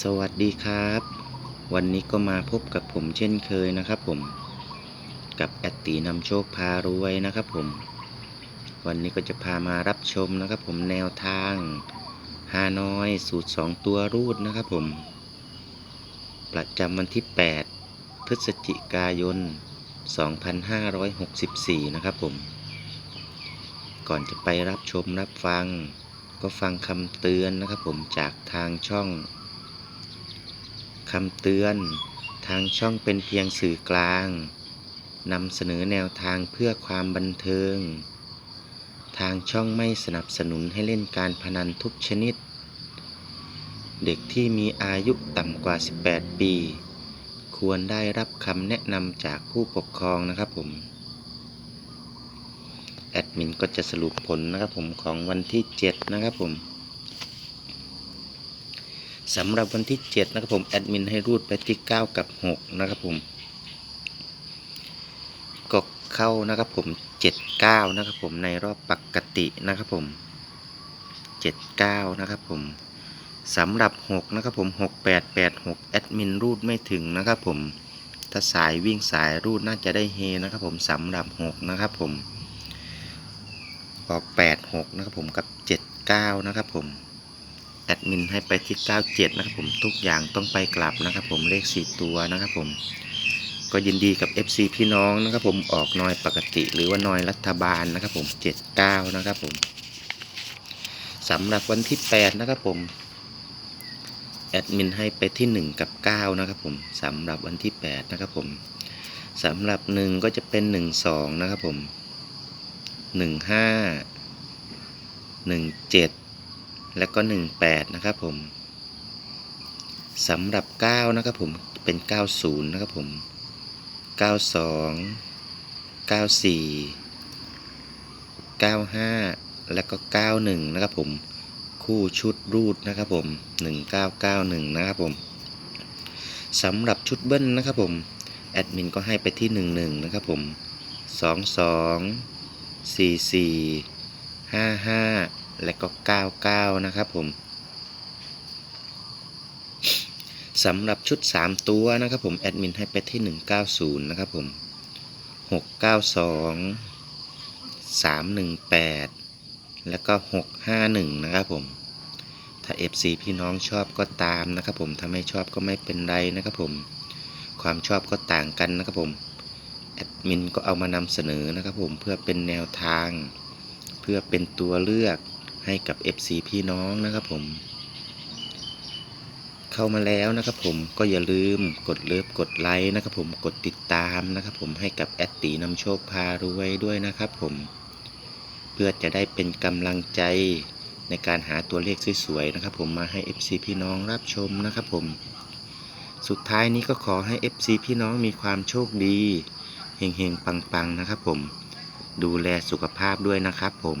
สวัสดีครับ วันนี้ก็มาพบกับผมเช่นเคยนะครับผม กับแอดตีนำโชคพารวยนะครับผม วันนี้ก็จะพามารับชมนะครับผมแนวทางฮานอยสูตร 2 ตัวรูดนะครับผม ประจำวันที่ 8 พฤศจิกายน 2564 นะครับผม ก่อนจะไปรับชมรับฟังก็ฟังคำเตือนนะครับผมจากทางช่อง คำเตือน ทางช่องเป็นเพียงสื่อกลางนำเสนอแนวทางเพื่อความบันเทิง ทางช่องไม่สนับสนุนให้เล่นการพนันทุกชนิด เด็กที่มีอายุต่ำกว่า 18 ปี ควรได้รับคำแนะนำจากผู้ปกครองนะครับผม แอดมินก็จะสรุปผลนะครับผมของวันที่ 7 นะครับผม สำหรับวันที่ 7 นะครับผมแอดมินให้รูดไปที่ 9 กับ 6 นะครับผมก็เข้านะครับผม 79 นะครับผมในรอบปกตินะครับผม 79 นะครับผมสำหรับ 6 นะครับผม 6886 แอดมินรูดไม่ถึงนะครับผมถ้าสายวิ่งสายรูดน่าจะได้เฮนะครับผมสำหรับ 6 นะครับผมออก 86 นะครับผมกับ 79 นะครับผม แอดมินให้ไปที่ 97 นะครับผมทุกอย่างต้องไปกลับนะครับผมเลข 4 ตัวนะครับผมก็ยินดีกับ FC พี่น้องนะครับผมออกนอยปกติ หรือว่านอยรัฐบาลนะครับผม79นะครับผมสำหรับวันที่ 8 นะครับผมแอดมินให้ไปที่ 1 กับ 9 นะครับผมสำหรับวันที่ 8 นะครับผมสำหรับ 1 ก็จะเป็น 1 2 นะครับผม 1 5 1 7 แล้วก็ 18 นะครับผมสำหรับ 9 นะครับผม เป็น 90 นะครับผม 92 94 95 แล้วก็ 91 นะครับผม คู่ชุดรูดนะครับผม 1991 นะครับผมสำหรับชุดเบิ้ลนะครับผม แอดมินก็ให้ไปที่ 11 นะครับผม 22 44 55 และก็ 99 นะครับผมสำหรับชุด 3 ตัวนะครับผม แอดมินให้ไปที่ 190 นะครับผม 692 318 แล้วก็ 651 นะครับผม ถ้า FC พี่น้องชอบก็ตามนะครับผม ถ้าไม่ชอบก็ไม่เป็นไรนะครับผม ความชอบก็ต่างกันนะครับผม แอดมินก็เอามานำเสนอนะครับผม เพื่อเป็นแนวทาง เพื่อเป็นตัวเลือก ให้กับ FC พี่น้องนะครับผม เข้ามาแล้วนะครับผมก็อย่าลืมกดเลิฟกดไลค์นะครับผมกดติดตามนะครับผมให้กับแอดตีนำโชคพารวยด้วยนะครับผมเพื่อจะได้เป็นกำลังใจในการหาตัวเลขสวยๆนะครับผมมาให้ FC พี่น้องรับชมนะครับผม สุดท้ายนี้ก็ขอให้ FC พี่น้องมีความโชคดีเฮงๆปังๆนะครับผม ดูแลสุขภาพด้วยนะครับผม